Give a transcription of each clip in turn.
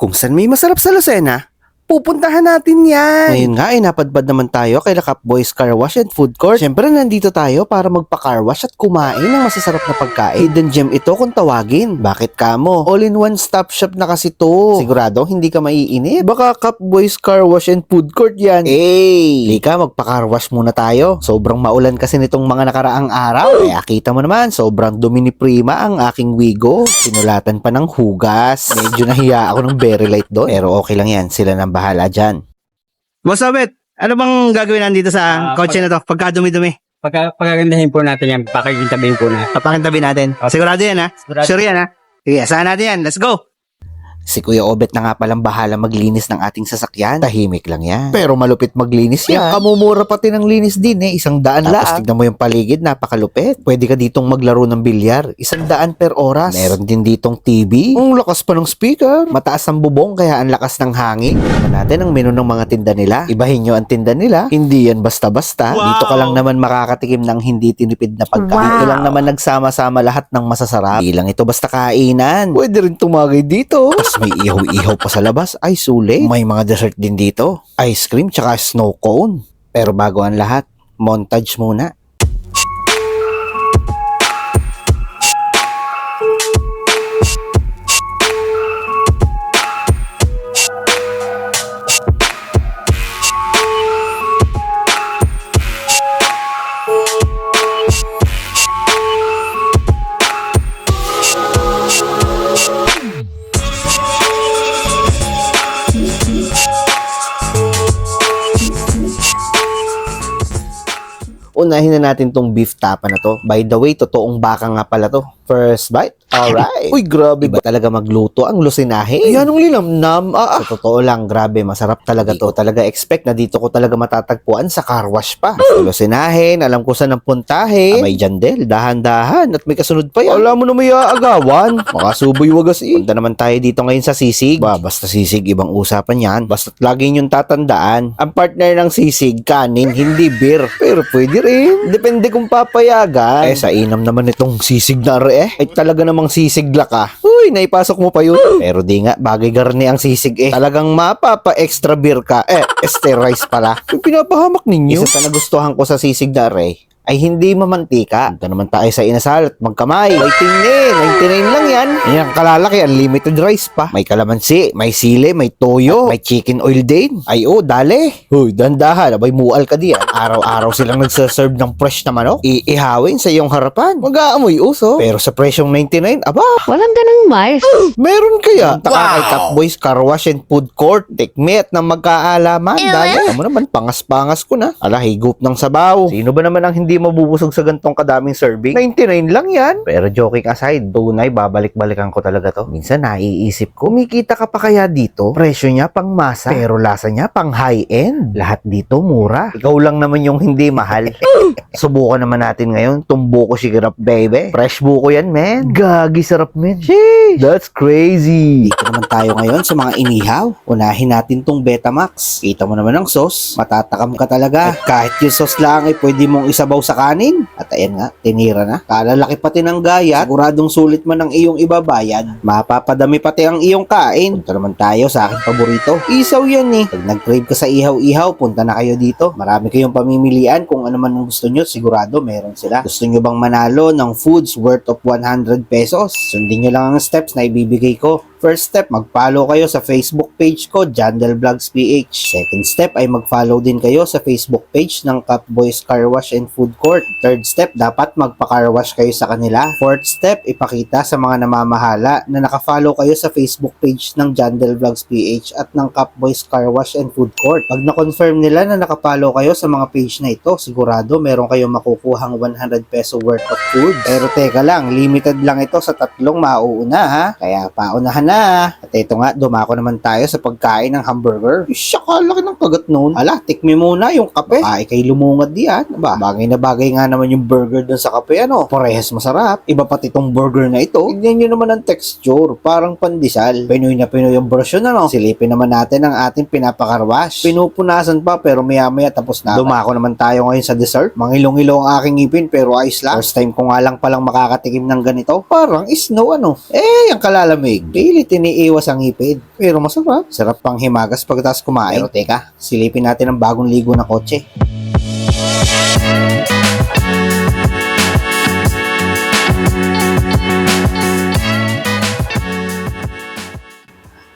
Kung saan may masarap sa Lucena, pupuntahan natin yan. Ngayon nga ay napadpad naman tayo kay Lakap Boys Car Wash and Food Court. Siyempre nandito tayo para magpa-car wash at kumain ng masasarap na pagkain. Hidden gem ito kung tawagin. Bakit kamo? All-in-one stop shop na kasi to. Sigurado hindi ka maiinip. Baka Cup Boys Car Wash and Food Court yan. Eh, lika magpa-car wash muna tayo. Sobrang maulan kasi nitong mga nakaraang araw. Kaya kita mo naman, sobrang dumi ni Prima ang aking wigo. Sinulatan pa ng hugas. Medyo nahiya ako ng very light doon. Pero okay lang yan. Sila nang bahala dyan. Boss Abet, ano bang gagawin nandito sa Ah, kotse na to? Pagka dumi-dumi. Pagka, pagagandahin po natin yan, pakikintabihin po na. Papakintabi natin. Sigurado yan ha? Sure yan ha? Sige, saan natin yan? Let's go! Si Kuya Obet na nga palang bahala maglinis ng ating sasakyan. Tahimik lang yan. Pero malupit maglinis yan. Kamumura pati ng linis din eh. Isang daan Tapos lang. tignan mo yung paligid, napakalupit. Pwede ka ditong maglaro ng bilyar. Isang daan per oras. Meron din ditong TV. Ang lakas pa ng speaker. Mataas ang bubong kaya ang lakas ng hangin. Tignan natin ang menu ng mga tinda nila. Ibahin nyo ang tinda nila. Hindi yan basta-basta. Wow! Dito ka lang naman makakatikim ng hindi tinipid na pagkain. Wow! Lang naman nagsama-sama lahat ng masasarap. Hindi lang ito basta kainan. Pwede rin tumagay dito. Tapos may ihaw-ihaw pa sa labas. Ay, sulit. May mga dessert din dito. Ice cream tsaka snow cone. Pero bago ang lahat, montage muna. Unahin na natin tong beef tapa na to. By the way, totoong baka nga pala to. First bite. Alright. Uy, grabe ba talaga magluto ang lusinahe? Yan ang linamnam. Ah, ah. Sa totoo lang, grabe, masarap talaga to. Talaga expect na dito ko talaga matatagpuan sa car wash pa. Basta lusinahin, alam ko saan ang puntahe. Abay, Jandel, dahan-dahan. At may kasunod pa yan. Alam mo na may aagawan. Makasuboy wagas eh. Punta naman tayo dito ngayon sa sisig. Ba, basta sisig, ibang usapan yan. Basta't lagi niyong tatandaan. Ang partner ng sisig, kanin, hindi beer. Pero pwede rin. Depende kung papayagan. Eh, sa inam naman itong sisig na re eh. Ay talaga namang sisigla ka. Uy, naipasok mo pa yun. Pero di nga, bagay garni ang sisig eh. Talagang mapapa extra beer ka. Eh, este rice pala. Yung pinapahamak ninyo. Isa sa nagustuhan ko sa sisig na re ay hindi mamantika. Punta naman tayo sa inasal at magkamay. Din. 99 lang yan. Yan ang kalalaki, unlimited rice pa. May kalamansi, may sili, may toyo, may chicken oil din. Ay oh, dali. Huy, dandahan. Abay, mual ka diyan. Araw-araw silang nagsaserve ng fresh na manok. Iihawin sa iyong harapan. Mag-aamoy uso. Pero sa presyong 99, aba, Walang ganang Mars. Meron kaya? Punta ka kay Cap Boys Car Wash and Food Court. Tikme at ng magkaalaman. Dali. Mo naman, pangas-pangas ko na. Ala, higup ng sabaw. Sino ba naman ang hindi mabubusog sa gantong kadaming serving? 99 lang yan. Pero joking aside, tunay, babalik-balikan ko talaga to. Minsan naiisip ko, kumikita ka pa kaya dito? Presyo niya pang masa, pero lasa niya pang high-end. Lahat dito mura. Ikaw lang naman yung hindi mahal. Subukan naman natin ngayon, tumbuko sigurap, baby. Fresh buko yan, man. Gagi sarap, man. Sheesh! That's crazy. Dito naman tayo ngayon sa mga inihaw. Unahin natin tong Betamax. Kita mo naman ang sauce. Matatakam ka talaga. At kahit yung sauce lang ay pwede mong isabaw sa kanin. At ayan nga, tinira na. Kalalaki pati ng gaya. Siguradong sulit man ang iyong ibabayad. Mapapadami pati ang iyong kain. Punta naman tayo sa aking paborito. Isaw yan eh. Pag nag-crave ka sa ihaw-ihaw, punta na kayo dito. Marami kayong pamimilian. Kung ano man ang gusto nyo, sigurado meron sila. Gusto nyo bang manalo ng foods worth of 100 pesos? Sundin nyo lang ang steps na ibibigay ko. First step, mag-follow kayo sa Facebook page ko, Jandel Vlogs PH. Second step ay mag-follow din kayo sa Facebook page ng Cup Boys Car Wash and Food Court. Third step, dapat magpa-car wash kayo sa kanila. Fourth step, ipakita sa mga namamahala na naka-follow kayo sa Facebook page ng Jandel Vlogs PH at ng Cup Boys Car Wash and Food Court. Pag na-confirm nila na naka-follow kayo sa mga page na ito, sigurado meron kayong makukuhang 100 peso worth of food. Pero teka lang, limited lang ito sa tatlong mauuna ha. Kaya paunahan na. At ito nga, dumako naman tayo sa pagkain ng hamburger. Isya ka, laki ng kagat noon. Ala, tikmi muna yung kape. Ay, kay lumungad diyan. Ba, bagay na bagay nga naman yung burger dun sa kape. Ano, parehas masarap. Iba pati itong burger na ito. Tignan nyo naman ang texture. Parang pandesal. Pinoy na Pinoy yung version, ano. Silipin naman natin ang ating pinapakarwash. Pinupunasan pa, pero maya-maya tapos na. Dumako naman tayo ngayon sa dessert. Mangilong-ilo ang aking ngipin, pero ayos lang. First time ko nga lang palang makakatikim ng ganito. Parang snow, ano. Eh, ang kalalamig. Daily Pilit iniiwas ang ipid. Pero masarap. Sarap pang himagas pagkatapos kumain. Pero teka, silipin natin ang bagong ligo na kotse.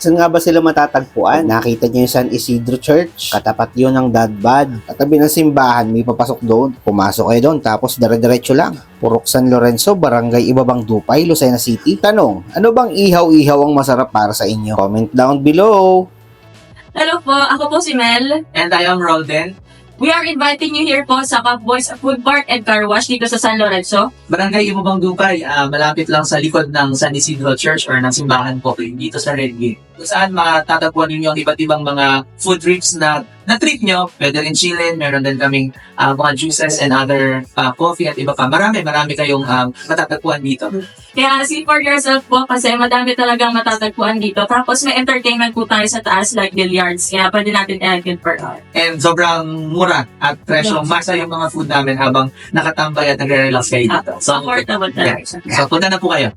Saan nga ba sila matatagpuan? Nakita niyo yung San Isidro Church. Katapat yun ng Dadbad. Katabi ng simbahan, may papasok doon. Pumasok kayo doon, tapos dire-diretso lang. Purok San Lorenzo, Barangay Ibabang Dupay, Lucena City. Tanong, ano bang ihaw-ihaw ang masarap para sa inyo? Comment down below. Hello po, ako po si Mel. And I am Rolden. We are inviting you here po sa Cup Boys Food Park and Car Wash dito sa San Lorenzo. Barangay Ibabang Dupay, ah, malapit lang sa likod ng San Isidro Church or ng simbahan po dito sa Red Gate. Kung saan matatagpuan ninyo ang iba't ibang mga food trips na na trip nyo. Pwede rin chillin, meron din kaming ah, mga juices and other ah, coffee at iba pa. Marami, marami kayong um, matatagpuan dito. Kaya see for yourself po kasi madami talagang matatagpuan dito. Tapos may entertainment po tayo sa taas like billiards. Kaya pwede natin i-attend per hour. And sobrang mura at presyo. Masa yung mga food namin habang nakatambay at nagre-relax kayo dito. So, affordable talaga siya. So, punta na po kayo.